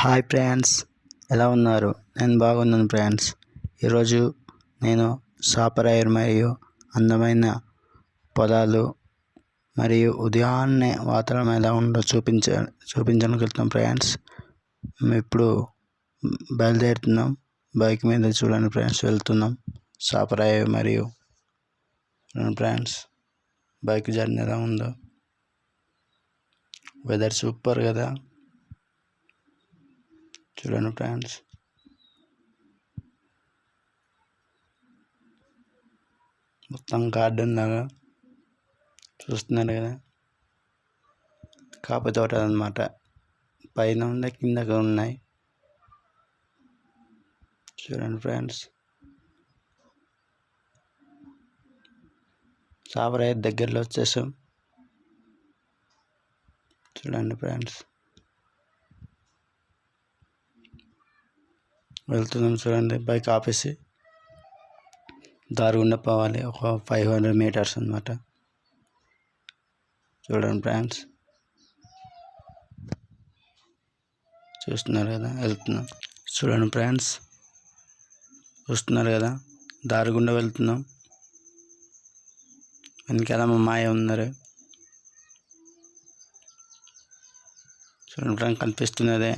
Hi friends. ఎలా ఉన్నారు? నేను బాగున్నాను ఫ్రెండ్స్. ఈరోజు నేను సాపరాయర్ మరియు అందమైన పొలాలు మరియు ఉదయాన్నే వాతావరణం ఎలా ఉందో చూపించ చూపించనుకుంటున్నాం ఫ్రెండ్స్. మేము ఇప్పుడు బయలుదేరుతున్నాం. బైక్ మీద చూడండి ఫ్రెండ్స్. వెళ్తున్నాం. సాపరాయ మరియు ఫ్రెండ్స్. బైక్ జర్నీ ఎలా ఉందో. వెదర్ సూపర్ కదా. చూడండి ఫ్రెండ్స్ మొత్తం గార్డెన్ లాగా చూస్తున్నారు కదా. కాపు తోట అనమాట పైన ఉన్నాయి కిందకు ఉన్నాయి. చూడండి ఫ్రెండ్స్ సాబరాయ దగ్గరలో వచ్చేసాం. చూడండి ఫ్రెండ్స్ వెళ్తున్నాం చూడండి బైక్ ఆపేసి. దారి గుండా పోవాలి ఒక ఫైవ్ హండ్రెడ్ మీటర్స్ అనమాట చూడండి ఫ్రెండ్స్ చూస్తున్నారు కదా వెళ్తున్నాం. చూడండి ఫ్రెండ్స్ చూస్తున్నారు కదా దారి గుండా వెళ్తున్నాం. వెనకాల మా మాయ ఉన్నారు. చూడండి ఫ్రెండ్ కనిపిస్తున్నదే.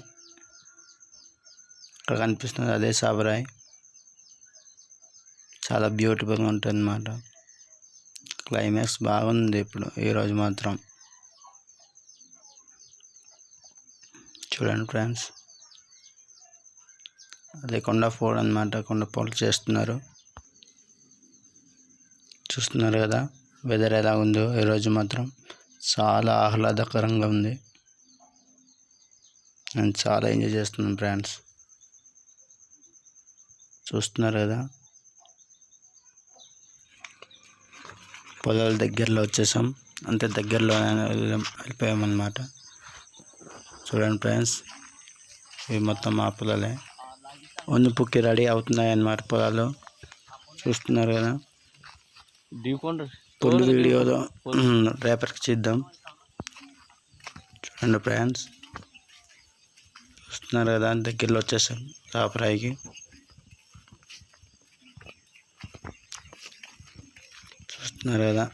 ఇక్కడ కనిపిస్తుంది. అదే సాబరాయ్. చాలా బ్యూటిఫుల్గా ఉంటుంది అన్నమాట క్లైమాక్స్ బాగుంది ఇప్పుడు ఈరోజు మాత్రం. చూడండి ఫ్రెండ్స్. అదే కొండ ఫోడ్ అనమాట కొండ పోలు చేస్తున్నారు. చూస్తున్నారు కదా వెదర్ ఎలా ఉందో ఈరోజు మాత్రం. చాలా ఆహ్లాదకరంగా ఉంది. నేను చాలా ఎంజాయ్ చేస్తున్నాను ఫ్రెండ్స్. చూస్తున్నారు కదా. పొలాల దగ్గరలో వచ్చేసాం. అంతే దగ్గరలో వెళ్ళిపోయామన్నమాట. చూడండి ఫ్రెండ్స్ ఇవి మొత్తం మా పొలాలే. పుక్కి రెడీ అవుతున్నాయి అన్నమాట పొలాలు. చూస్తున్నారు కదా. ఫుల్ వీడియోలో రేపటికి చేద్దాం. చూడండి ఫ్రెండ్స్. చూస్తున్నారు కదా దగ్గరలో వచ్చేసాం. చాపరాయికి చూస్తున్నారు కదా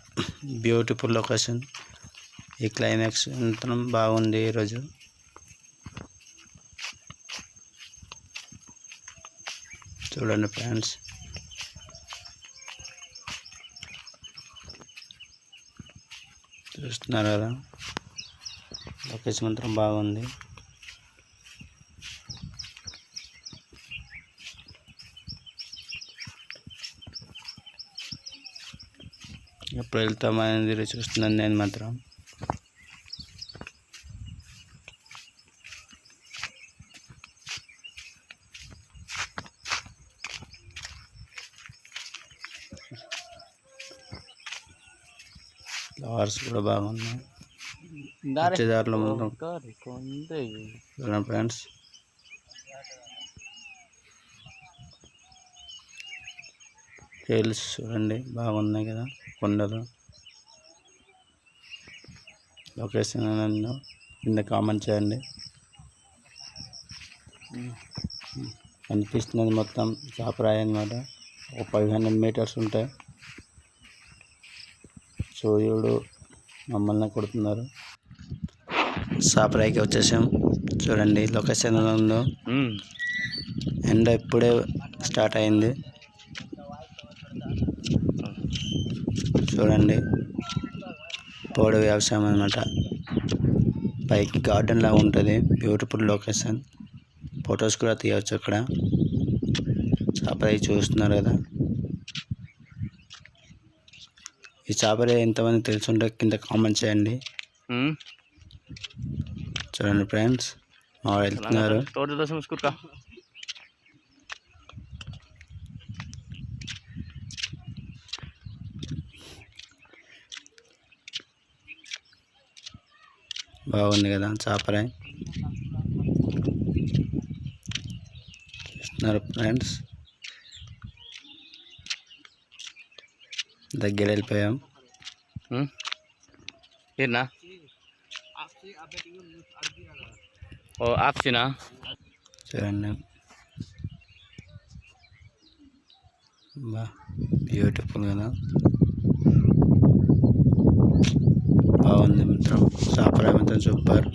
బ్యూటిఫుల్ లొకేషన్. ఈ క్లైమాక్స్ ఎంత బాగుంది ఈరోజు చూడండి ఫ్రెండ్స్. చూస్తున్నారు కదా? లొకేషన్ మాత్రం బాగుంది. ఎప్పుడు వెళ్తామనేది చూస్తున్నాను నేను మాత్రం. ఫ్లవర్స్ కూడా బాగున్నాయి. వచ్చేదారిలో మొత్తం. ఫ్రెండ్స్. హిల్స్ చూడండి బాగున్నాయి కదా. కొండలు. లొకేషన్ నన్ను కింద కామెంట్ చేయండి. కనిపిస్తున్నది మొత్తం చాపరాయి అనమాట ఒక ఫైవ్ హండ్రెడ్ మీటర్స్ ఉంటాయి. సూర్యుడు మమ్మల్ని కొడుతున్నారు. సాపరాయికి వచ్చేసాం. చూడండి లొకేషన్ ఉందో ఎండ ఇప్పుడే స్టార్ట్ అయింది. చూడండి. పోడు వ్యవసాయం అనమాట పైకి గార్డెన్ లాగా ఉంటుంది. Beautiful location. ఫొటోస్ కూడా తీయవచ్చు అక్కడ. చాపరాయి చూస్తున్నారు కదా. ఈ చాపరాయి ఎంతమంది తెలుసుంటే కింద కామెంట్ చేయండి. చూడండి ఫ్రెండ్స్ మా వెళ్తున్నారు. బాగుంది కదా చాపరాయి చూస్తున్నారు ఫ్రెండ్స్. దగ్గర వెళ్ళిపోయాం. ఏనా ఓ ఆప్సినా చూడండి. బా బ్యూటిఫుల్ కదా బాగుంది మంత్రం సాపరా సూపర్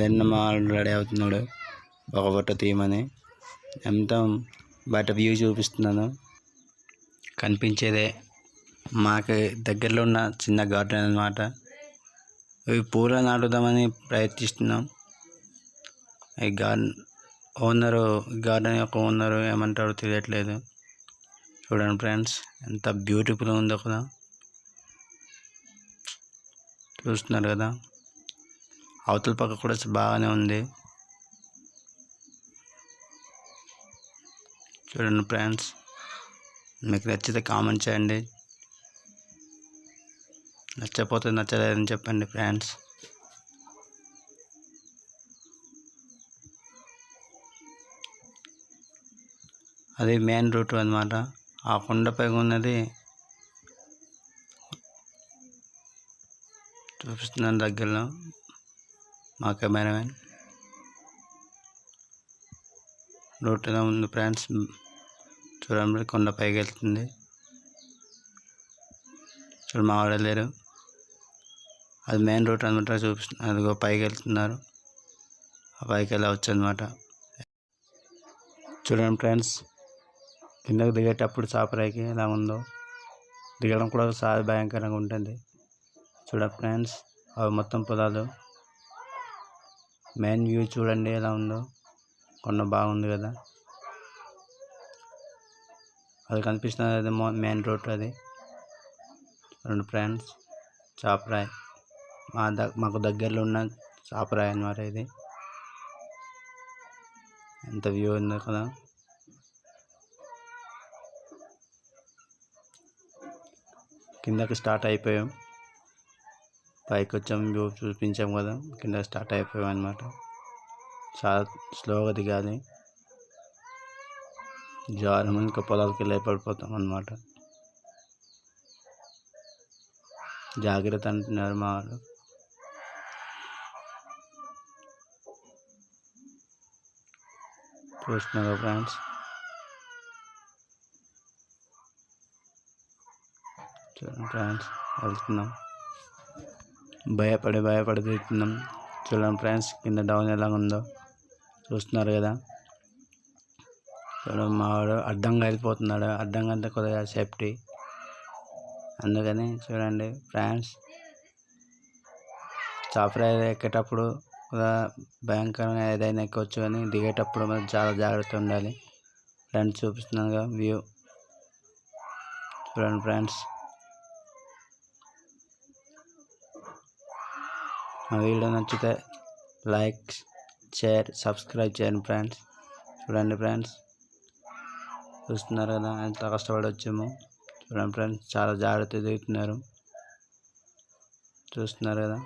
వెళ్ళిన మా రెడీ అవుతున్నాడు. ఒక ఫోటో తీయమని. ఎంత బయట వ్యూ చూపిస్తున్నాను. కనిపించేదే మాకు దగ్గరలో ఉన్న చిన్న గార్డెన్ అన్నమాట. ఇవి పూల నాటుదామని ప్రయత్నిస్తున్నాం. ఈ గార్డెన్ ఓనరు గార్డెన్ యొక్క ఓనరు ఏమంటారో తెలియట్లేదు. చూడండి ఫ్రెండ్స్ ఎంత బ్యూటిఫుల్ ఉందో కదా. చూస్తున్నారు కదా. అవతల పక్క కూడా బాగానే ఉంది. చూడండి ఫ్రెండ్స్ మీకు నచ్చితే కామెంట్ చేయండి. నచ్చకపోతే నచ్చలేదని చెప్పండి ఫ్రెండ్స్. అది మెయిన్ రూట్ అనమాట ఆ కొండపై ఉన్నది చూపిస్తున్నాను దగ్గరలో మా కెమెరామెన్. రూట్ ఎలా ఉంది ఫ్రెండ్స్. చూడండి కొండ పైకి వెళ్తుంది చూడు మా వాళ్ళు లేరు. అది మెయిన్ రూట్ అనమాట చూపిస్తున్నారు అదిగో పైకి వెళ్తున్నారు ఆ పైకి వెళ్ళవచ్చు అనమాట చూడండి ఫ్రెండ్స్. కిందకు దిగేటప్పుడు చాపరాయికి ఎలా ఉందో దిగడం కూడా చాలా భయంకరంగా ఉంటుంది. చూడండి ఫ్రెండ్స్ అవి మొత్తం పొలాలు. మెయిన్ వ్యూ చూడండి ఎలా ఉందో. కొండ బాగుంది కదా. అది కనిపిస్తున్నది అది మెయిన్ రోడ్ అది. రెండు ఫ్రెండ్స్ చాపరాయ్ మా ద మాకు దగ్గరలో ఉన్న చాపరాయ్ అన్నమాట ఇది. ఎంత వ్యూ ఉందో కదా. కిందకి స్టార్ట్ అయిపోయాం. పైకి వచ్చాం వ్యూ చూపించాం కదా కింద స్టార్ట్ అయిపోయాం అనమాట చాలా స్లోగా దిగాలి. జారం ఇంకా పొలాలకి లేపడిపోతాం అనమాట జాగ్రత్త అంటున్నారు మా వాళ్ళు. చూస్తున్నారు ఫ్రెండ్స్. ఫ్రెండ్స్ వెళ్తున్నాం. భయపడి భయపడి దిగుతున్నాం చూడండి ఫ్రెండ్స్ కింద డౌన్ ఎలా ఉందో. చూస్తున్నారు కదా. చూడండి మా వాడు అడ్డంగా వెళ్ళిపోతున్నాడు. అడ్డంగా అంతా కొద్దిగా సేఫ్టీ. అందుకని చూడండి ఫ్రెండ్స్ చాపరాయి ఎక్కేటప్పుడు భయంకరంగా ఏదైనా ఎక్కొచ్చు కానీ దిగేటప్పుడు మనం చాలా జాగ్రత్త ఉండాలి. ఫ్రెండ్స్ చూపిస్తున్నాను వ్యూ. చూడండి ఫ్రెండ్స్. మా వీడియో నచ్చితే లైక్ షేర్ సబ్స్క్రైబ్ చేయండి ఫ్రెండ్స్. చూడండి ఫ్రెండ్స్. చూస్తున్నారు కదా ఎంత కష్టపడి వచ్చాము చూడండి ఫ్రెండ్స్ చాలా జాగ్రత్త దిగుతున్నారు చూస్తున్నారు కదా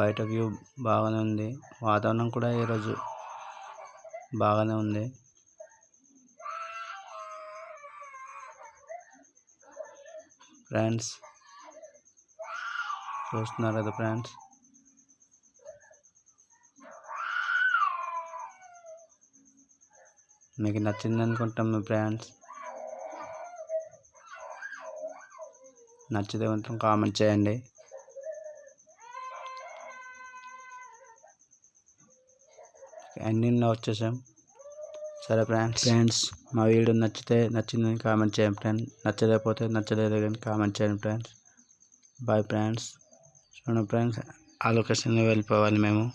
బయట వ్యూ బాగానే ఉంది. వాతావరణం కూడా ఈరోజు బాగానే ఉంది. ఫ్రెండ్స్ చూస్తున్నారు కదా ఫ్రెండ్స్. మీకు నచ్చింది అనుకుంటాం మీ ఫ్రెండ్స్. నచ్చితే మాత్రం కామెంట్ చేయండి. ఎండింగ్లో వచ్చేసాం. సరే ఫ్రెండ్స్. ఫ్రెండ్స్. మా వీడియో నచ్చితే నచ్చిందని కామెంట్ చేయండి ఫ్రెండ్స్. నచ్చలేకపోతే నచ్చలేదు కానీ కామెంట్ చేయండి ఫ్రెండ్స్. Bye friends. చూడండి ఫ్రెండ్స్ ఆ లొకేషన్లో వెళ్ళిపోవాలి మేము.